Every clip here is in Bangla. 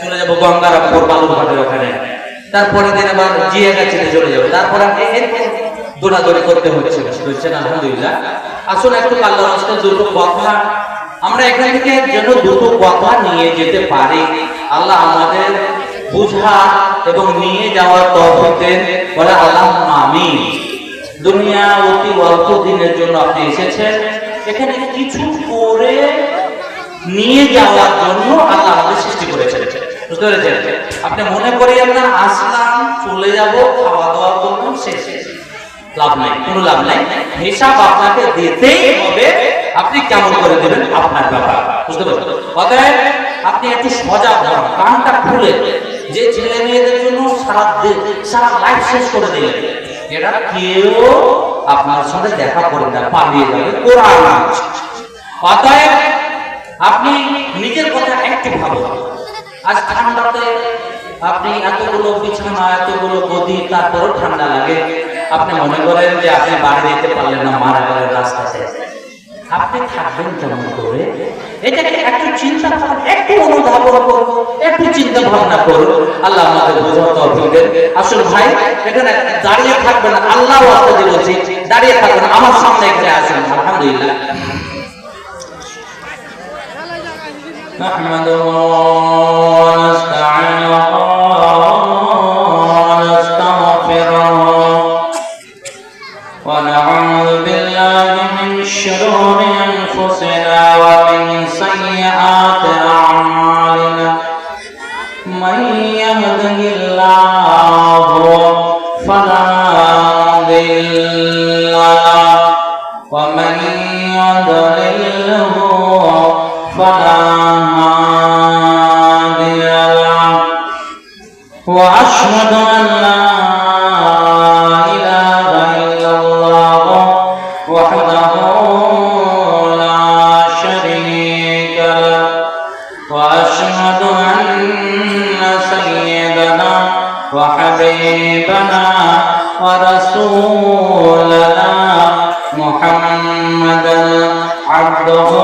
চলে যাব গঙ্গারামপুর, বালুরঘাটের ওখানে। তারপরে দিন আবার জিয়া গাছিতে চলে যাব। তারপরে দৌড়াদৌড়ি করতে হচ্ছে বুঝছেন আলহামদুলিল্লাহ। আসলে একটু আল্লাহ রাস্তায় দুটো কথা আমরা এখান থেকে যেন দুটো কথা নিয়ে যেতে পারি। আল্লাহ আমাদের বুঝা এবং নিয়ে যাওয়ার তৌফিক বলে আল্লাহ আমিন। দুনিয়া অতি অল্প দিনের জন্য আপনি এসেছেন। এখানে কিছু করে নিয়ে যাওয়ার জন্য আল্লাহ আমাদের সৃষ্টি করেছেন। পেরেছেন? আপনি মনে করিয়েন না, আসলাম, চলে যাব খাওয়া দাওয়া করলাম শেষ। লাভ নাই, কোনো লাভ নাই। হিসাব আপনাকে দিতেই হবে। আপনি কেমন করে দেবেন? আপনার ব্যাপার। বুঝতে পারছেন? অতএব আপনি একটু সজাগ হন, কানটা খুলে। যে ছেলে মেয়েদের জন্য সারা সারা লাইফ শেষ করে দিলেন, এরা কেউ আপনার সাথে দেখা করে না, পালিয়ে যাবে। কোরআন। অতএব আপনি নিজের কথা একটু ভাবুন। আজ ঠান্ডাতে আপনি এতগুলো বিছানা, এতগুলো গদি, তারপরও ঠান্ডা লাগে। আপনি মনে করেন যে আপনি বাড়ি যেতে পারলেন না, মারা গেলেন রাস্তাতে। আপনি থাকবেন কেমন করে? এটাকে একটু চিন্তা করুন, একটু অনুধাবন করুন, একটু চিন্তা ভাবনা করুন। আল্লাহ আমাদের বোঝার তৌফিক আসলে ভাই, এখানে দাঁড়িয়ে থাকবেন আল্লাহ ওয়াস্তে বলছি দাঁড়িয়ে থাকবেন আমার সামনে এখানে আসেন। আলহামদুলিল্লাহ। ونعوذ بالله من شرور أنفسنا ومن سيئات وأشهد أن لا إله إلا الله وحده لا شريك له. وأشهد أن سيدنا وحبيبنا ورسولنا محمدا عبده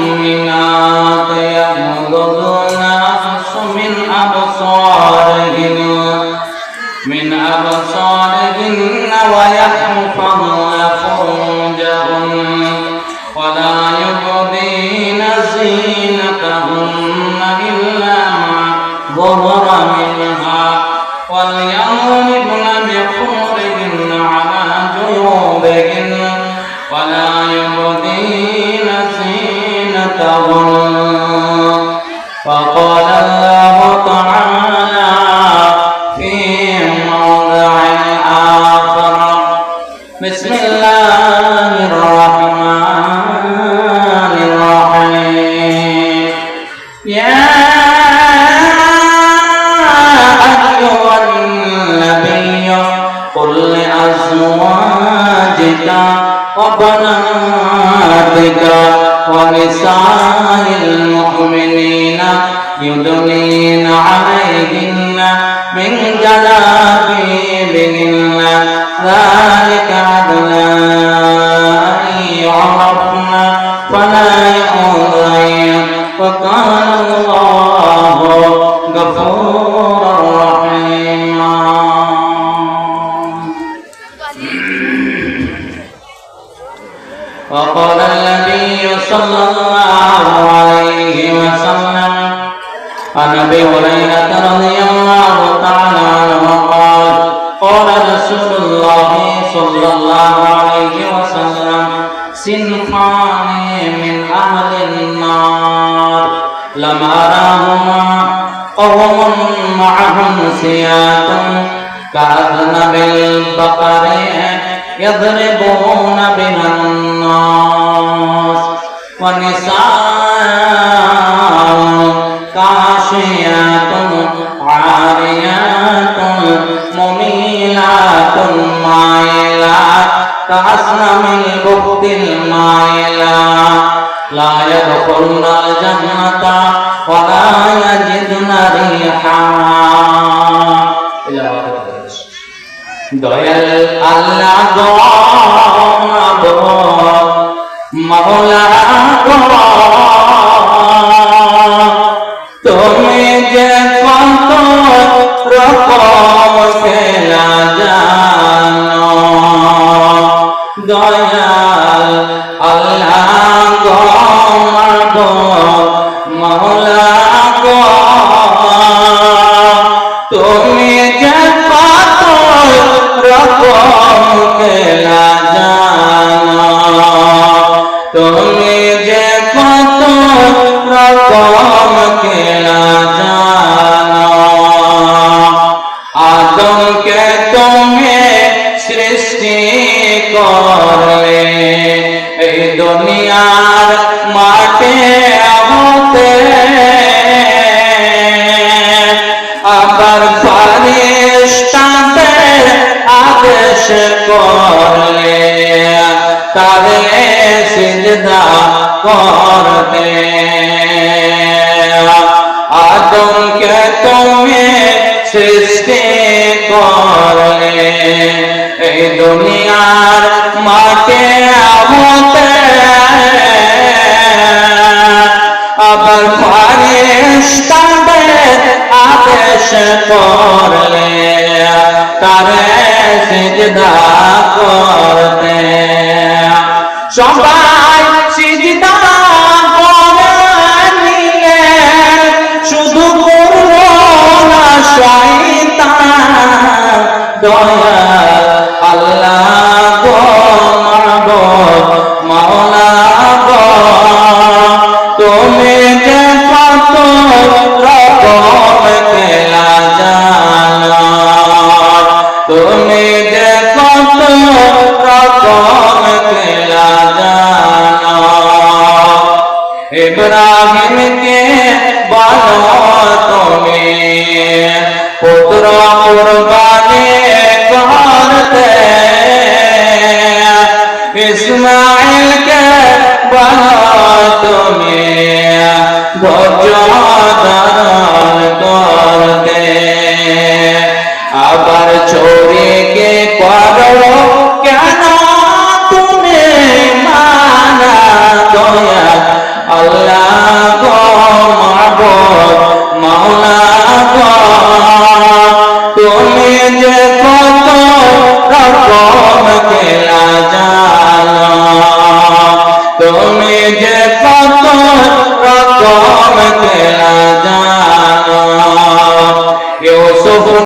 للمؤمنات يغضضن من أبصارهن من أبصارهن ويحفظن فروجهن ولا يبدين زينتهن إلا ما ظهر منها لأزواجك وبناتك ونساء المؤمنين يدنين عليهن من جلابيبهن وقال النبي صلى الله عليه وسلم عن ابي هريره رضي الله تعالى عنه قال قال رسول الله صلى الله عليه وسلم سنفان من اهل النار لما راهما قوم معهم سياق كاذنب البقر يضربون بها الناس ونساء كاشيات عاريات مميلات مائلات كأسنم البخت المائلات لا يدخلن الجنة ولا يجدن ريحها إلى آخر الحديث দয়াল আল্লাহ গো সিজদা করতে আদমকে তুমি সৃষ্টি করলে, এই দুনিয়ার মাঠে হতে আবার ফারিস্তাদের আদেশ করলে, তারে সিজদা করতে সবাই জানো ইব্রাহিমকে বলো তুমি পুত্র কুরবানি ইসমাইলকে বলো তুমি ধৈর্য ধারণ করতে। আবার চোরিকে করো কেন তুমি মানা দয়া? আল্লাহ গো মাগো, মাওলা গো